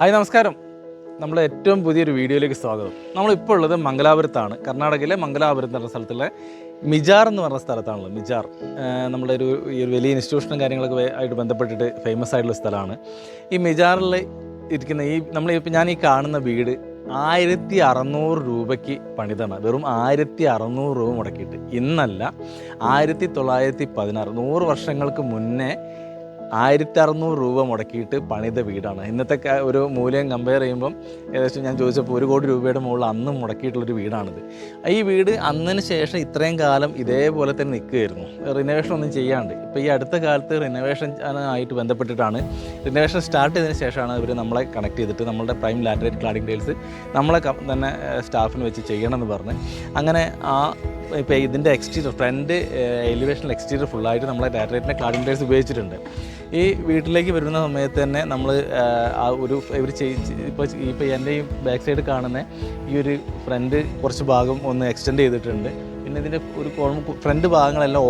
Hi നമസ്കാരം. നമ്മൾ ഏറ്റവും പുതിയൊരു വീഡിയോയിലേക്ക് സ്വാഗതം. നമ്മളിപ്പോൾ ഉള്ളത് മംഗലാപുരത്താണ്. കർണാടകയിലെ മംഗലാപുരം എന്ന സ്ഥലത്തുള്ള മിജാർ എന്ന് പറഞ്ഞ സ്ഥലത്താണല്ലോ മിജാർ. നമ്മുടെ ഒരു ഈ ഒരു വലിയ ഇൻസ്റ്റിറ്റ്യൂഷനും കാര്യങ്ങളൊക്കെ ആയിട്ട് ബന്ധപ്പെട്ടിട്ട് ഫേമസ് ആയിട്ടുള്ള സ്ഥലമാണ്. ഈ മിജാറിൽ ഇരിക്കുന്ന ഈ നമ്മൾ ഇപ്പം ഞാൻ ഈ കാണുന്ന വീട് ആയിരത്തി അറുന്നൂറ് രൂപയ്ക്ക് പണിതാണ്. വെറും ആയിരത്തി അറുന്നൂറ് രൂപ മുടക്കിയിട്ട്. ഇന്നല്ല ആയിരത്തി തൊള്ളായിരത്തി പതിനാറ് നൂറ് വർഷങ്ങൾക്ക് മുന്നേ ആയിരത്തി അറുന്നൂറ് രൂപ മുടക്കിയിട്ട് പണിത വീടാണ്. ഇന്നത്തെ ഒരു മൂല്യം കമ്പയർ ചെയ്യുമ്പം ഏകദേശം ഞാൻ ചോദിച്ചപ്പോൾ ഒരു കോടി രൂപയുടെ മുകളിൽ അന്നും മുടക്കിയിട്ടുള്ളൊരു വീടാണിത്. ഈ വീട് അന്നിന് ശേഷം ഇത്രയും കാലം ഇതേപോലെ തന്നെ നിൽക്കുകയായിരുന്നു. റിനോവേഷൻ ഒന്നും ചെയ്യാണ്ട്. ഇപ്പോൾ ഈ അടുത്ത കാലത്ത് റിനോവേഷൻ ആയിട്ട് ബന്ധപ്പെട്ടിട്ടാണ്. റിനോവേഷൻ സ്റ്റാർട്ട് ചെയ്തതിന് ശേഷമാണ് ഇവർ നമ്മളെ കണക്ട് ചെയ്തിട്ട് നമ്മളുടെ പ്രൈം ലാറ്ററേറ്റ് ക്ലാഡിംഗ് ഡീൽസ് നമ്മളെ തന്നെ സ്റ്റാഫിന് വെച്ച് ചെയ്യണമെന്ന് പറഞ്ഞ്. അങ്ങനെ ആ ഇപ്പോൾ ഇതിന്റെ എക്സ്റ്റീരിയർ ഫ്രണ്ട് എലിവേഷൻ എക്സ്റ്റീരിയർ ഫുള്ളായിട്ട് നമ്മളെ ലാറ്ററേറ്റിന്റെ ക്ലാഡിംഗ് ഡീൽസ് ഉപയോഗിച്ചിട്ടുണ്ട്. ഈ വീട്ടിലേക്ക് വരുന്ന സമയത്ത് തന്നെ നമ്മൾ ആ ഒരു ഇവർ ഇപ്പോൾ ഇപ്പോൾ എന്റെ ഈ ബാക്ക് സൈഡ് കാണുന്ന ഈ ഒരു ഫ്രണ്ട് കുറച്ച് ഭാഗം ഒന്ന് എക്സ്റ്റെൻഡ് ചെയ്തിട്ടുണ്ട്. പിന്നെ ഇതിന്റെ ഒരു ഫ്രണ്ട് ഭാഗങ്ങളെല്ലാം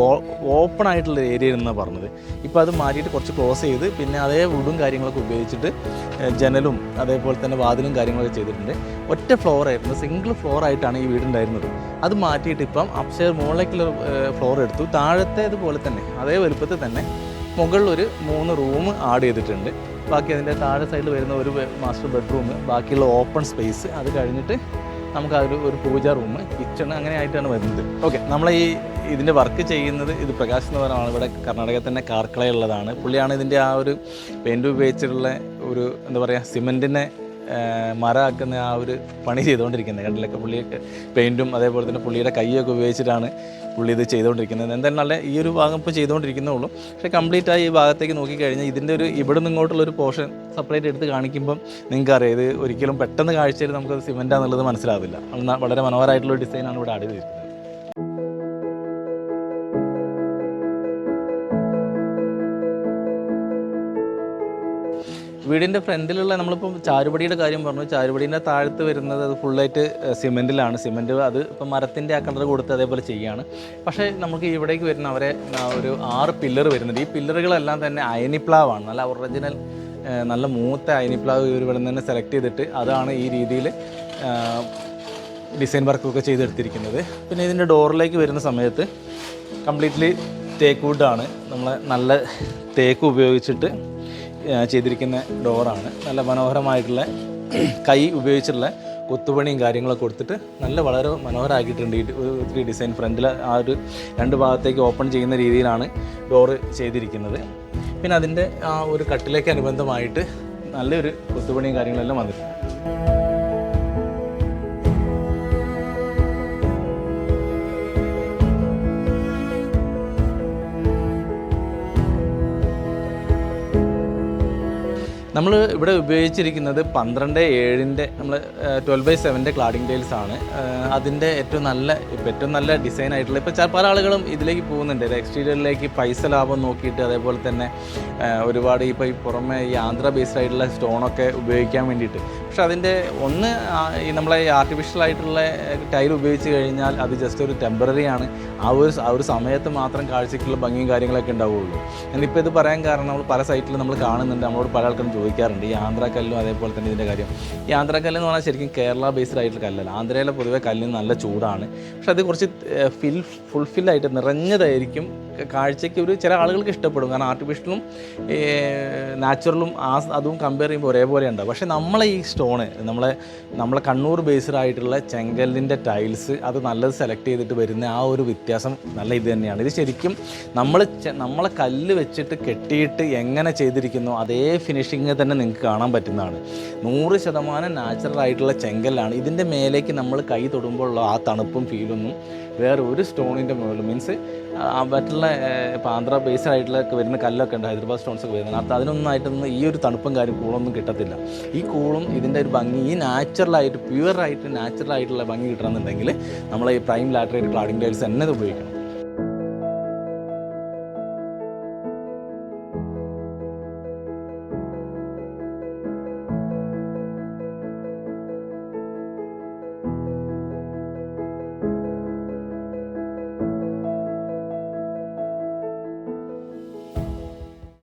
ഓപ്പൺ ആയിട്ടുള്ള ഏരിയ എന്നാണ് പറഞ്ഞത്. ഇപ്പോൾ അത് മാറ്റിയിട്ട് കുറച്ച് ക്ലോസ് ചെയ്ത് പിന്നെ അതേ വുഡും കാര്യങ്ങളൊക്കെ ഉപയോഗിച്ചിട്ട് ജനലും അതേപോലെ തന്നെ വാതിലും കാര്യങ്ങളൊക്കെ ചെയ്തിട്ടുണ്ട്. ഒറ്റ ഫ്ലോർ ആയിരുന്നു. സിംഗിൾ ഫ്ലോർ ആയിട്ടാണ് ഈ വീടുണ്ടായിരുന്നത്. അത് മാറ്റിയിട്ട് ഇപ്പം അപ്ഷേർ മുകളിലേക്കുള്ള ഫ്ലോർ എടുത്തു. താഴത്തേതുപോലെ തന്നെ അതേ വലുപ്പത്തിൽ തന്നെ മുകളിൽ ഒരു മൂന്ന് റൂം ആഡ് ചെയ്തിട്ടുണ്ട്. ബാക്കി അതിന്റെ താഴെ സൈഡിൽ വരുന്ന ഒരു മാസ്റ്റർ ബെഡ്റൂം ബാക്കിയുള്ള ഓപ്പൺ സ്പേസ് അത് കഴിഞ്ഞിട്ട് നമുക്ക് അതൊരു ഒരു പൂജ റൂം കിച്ചൺ അങ്ങനെ ആയിട്ടാണ് വരുന്നത്. ഓക്കെ നമ്മൾ ഈ ഇതിന്റെ വർക്ക് ചെയ്യുന്നത് ഇത് പ്രകാശ് എന്ന് പറയുന്ന ഇവിടെ കർണാടകയിൽ തന്നെ കാർക്കളയുള്ളതാണ്. പുള്ളിയാണ് ഇതിന്റെ ആ ഒരു പെയിന്റ് ഉപയോഗിച്ചിട്ടുള്ള ഒരു എന്താ പറയുക സിമെന്റിനെ മരമാക്കുന്ന ആ ഒരു പണി ചെയ്തുകൊണ്ടിരിക്കുന്നത്. കണ്ടിലൊക്കെ പുള്ളിയൊക്കെ പെയിന്റും അതേപോലെ തന്നെ പുള്ളിയുടെ കൈയൊക്കെ ഉപയോഗിച്ചിട്ടാണ് പുള്ളി ഇത് ചെയ്തുകൊണ്ടിരിക്കുന്നത്. എന്തായാലും ഈ ഒരു ഭാഗം ഇപ്പോൾ ചെയ്തുകൊണ്ടിരിക്കുന്നേ ഉള്ളൂ പക്ഷേ കംപ്ലീറ്റ് ആയി ഈ ഭാഗത്തേക്ക് നോക്കിക്കഴിഞ്ഞാൽ ഇതിന്റെ ഒരു ഇവിടെ നിന്ന് ഒരു പോർഷൻ സെപ്പറേറ്റ് എടുത്ത് കാണിക്കുമ്പം നിങ്ങൾക്ക് അറിയാം ഇത് ഒരിക്കലും പെട്ടെന്ന് കാഴ്ചയിൽ നമുക്ക് സിമെന്റാന്നുള്ളത് മനസ്സിലാവില്ല. വളരെ മനോഹരമായിട്ടുള്ള ഡിസൈനാണ് ഇവിടെ ആഡ് വീടിന്റെ ഫ്രണ്ടിലുള്ള നമ്മളിപ്പോൾ ചാരുപടിയുടെ കാര്യം പറഞ്ഞു. ചാരുപടീന്റെ താഴത്ത് വരുന്നത് അത് ഫുള്ളായിട്ട് സിമെന്റിലാണ് സിമെന്റ് അത് ഇപ്പം മരത്തിന്റെ ആ കളർ കൊടുത്ത് അതേപോലെ ചെയ്യുകയാണ്. പക്ഷേ നമുക്ക് ഇവിടേക്ക് വരുന്ന അവരെ ഒരു ആറ് പില്ലർ വരുന്നുണ്ട്. ഈ പില്ലറുകളെല്ലാം തന്നെ അയനിപ്ലാവാണ്. നല്ല ഒറിജിനൽ നല്ല മൂത്ത അയനിപ്ലാവ് ഇവർ ഇവിടെ നിന്ന് സെലക്ട് ചെയ്തിട്ട് അതാണ് ഈ രീതിയിൽ ഡിസൈൻ വർക്കൊക്കെ ചെയ്തെടുത്തിരിക്കുന്നത്. പിന്നെ ഇതിന്റെ ഡോറിലേക്ക് വരുന്ന സമയത്ത് കംപ്ലീറ്റ്ലി തേക്ക് വുഡാണ് നമ്മൾ നല്ല തേക്ക് ഉപയോഗിച്ചിട്ട് ചെയ്തിരിക്കുന്ന ഡോറാണ്. നല്ല മനോഹരമായിട്ടുള്ള കൈ ഉപയോഗിച്ചുള്ള കൊത്തുപണിയും കാര്യങ്ങളൊക്കെ കൊടുത്തിട്ട് നല്ല വളരെ മനോഹരമാക്കിയിട്ടുണ്ട് ഈ ഒത്തിരി ഡിസൈൻ ഫ്രണ്ടിൽ ആ ഒരു രണ്ട് ഭാഗത്തേക്ക് ഓപ്പൺ ചെയ്യുന്ന രീതിയിലാണ് ഡോറ് ചെയ്തിരിക്കുന്നത്. പിന്നെ അതിന്റെ ആ ഒരു കട്ടിലേക്ക് അനുബന്ധമായിട്ട് നല്ലൊരു കൊത്തുപണിയും കാര്യങ്ങളെല്ലാം വന്നിട്ടുണ്ട്. നമ്മൾ ഇവിടെ ഉപയോഗിച്ചിരിക്കുന്നത് പന്ത്രണ്ട് ഏഴിന്റെ നമ്മൾ ട്വൽവ് ബൈ സെവന്റെ ക്ലാഡിംഗ് ടൈൽസ് ആണ്. അതിന്റെ ഏറ്റവും നല്ല ഇപ്പം ഏറ്റവും നല്ല ഡിസൈൻ ആയിട്ടുള്ള ഇപ്പോൾ പല ആളുകളും ഇതിലേക്ക് പോകുന്നുണ്ട്. എക്സ്റ്റീരിയറിലേക്ക് പൈസ ലാഭം നോക്കിയിട്ട് അതേപോലെ തന്നെ ഒരുപാട് ഇപ്പോൾ ഈ പുറമെ ഈ ആന്ധ്ര ബേസ്ഡ് ആയിട്ടുള്ള സ്റ്റോണൊക്കെ ഉപയോഗിക്കാൻ വേണ്ടിയിട്ട്. പക്ഷെ അതിന്റെ ഒന്ന് ഈ നമ്മളെ ആയിട്ടുള്ള ടൈൽ ഉപയോഗിച്ച് കഴിഞ്ഞാൽ അത് ജസ്റ്റ് ഒരു ടെമ്പററി ആണ്. ആ ഒരു ആ ഒരു സമയത്ത് മാത്രം കാഴ്ചയ്ക്കുള്ള ഭംഗിയും കാര്യങ്ങളൊക്കെ ഉണ്ടാവുകയുള്ളൂ എന്നിപ്പോൾ ഇത് പറയാൻ കാരണം നമ്മൾ പല സൈറ്റിൽ നമ്മൾ കാണുന്നുണ്ട്. നമ്മളോട് പല ആൾക്കാരും ചോദിക്കാറുണ്ട്. ഈ ആന്ധ്രാക്കല്ലും അതേപോലെ തന്നെ ഇതിന്റെ കാര്യം. ഈ ആന്ധ്രാക്കല്ല് എന്ന് പറഞ്ഞാൽ ശരിക്കും കേരള ബേസ്ഡ് ആയിട്ടുള്ള കല്ലല്ല. ആന്ധ്രയിലെ പൊതുവെ കല്ലിന് നല്ല ചൂടാണ്. പക്ഷെ അത് കുറച്ച് ഫിൽ ഫുൾഫില്ലായിട്ട് നിറഞ്ഞതായിരിക്കും കാഴ്ചയ്ക്ക് ഒരു ചില ആളുകൾക്ക് ഇഷ്ടപ്പെടും. കാരണം ആർട്ടിഫിഷ്യലും നാച്ചുറലും ആ അതും കമ്പയർ ചെയ്യുമ്പോൾ ഒരേപോലെ ഉണ്ടാവും. പക്ഷേ നമ്മളെ ഈ സ്റ്റോണ് നമ്മളെ നമ്മളെ കണ്ണൂർ ബേസ്ഡ് ആയിട്ടുള്ള ചെങ്കല്ലിന്റെ ടൈൽസ് അത് നല്ലത് സെലക്ട് ചെയ്തിട്ട് വരുന്ന ആ ഒരു വ്യത്യാസം നല്ല ഇത് തന്നെയാണ്. ഇത് ശരിക്കും നമ്മൾ നമ്മളെ കല്ല് വെച്ചിട്ട് കെട്ടിയിട്ട് എങ്ങനെ ചെയ്തിരിക്കുന്നു അതേ ഫിനിഷിങ് തന്നെ നിങ്ങൾക്ക് കാണാൻ പറ്റുന്നതാണ്. നൂറ് ശതമാനം നാച്ചുറൽ ആയിട്ടുള്ള ചെങ്കല്ലാണ്. ഇതിന്റെ മേലേക്ക് നമ്മൾ കൈ തൊടുമ്പോഴുള്ള ആ തണുപ്പും ഫീലൊന്നും വേറെ ഒരു സ്റ്റോണിന്റെ മുകളിൽ മീൻസ് മറ്റുള്ള ഇപ്പോൾ ആന്ധ്ര ബേസ്ഡ് ആയിട്ടുള്ള വരുന്ന കല്ലൊക്കെ ഉണ്ട് ഹൈദരാബാദ് സ്റ്റോൺസ് ഒക്കെ വരുന്നത്. അപ്പോൾ അതിനൊന്നും ആയിട്ടൊന്നും ഈ ഒരു തണുപ്പും കാര്യം കൂളൊന്നും കിട്ടത്തില്ല. ഈ കൂളും ഇതിന്റെ ഒരു ഭംഗി ഈ നാച്ചുറലായിട്ട് പ്യുവറായിട്ട് നാച്ചുറലായിട്ടുള്ള ഭംഗി കിട്ടണമെന്നുണ്ടെങ്കിൽ നമ്മൾ ഈ പ്രൈം ലാറ്ററേറ്റ് ക്ലാഡിംഗ് ടൈൽസ് തന്നെ ഇത് ഉപയോഗിക്കണം.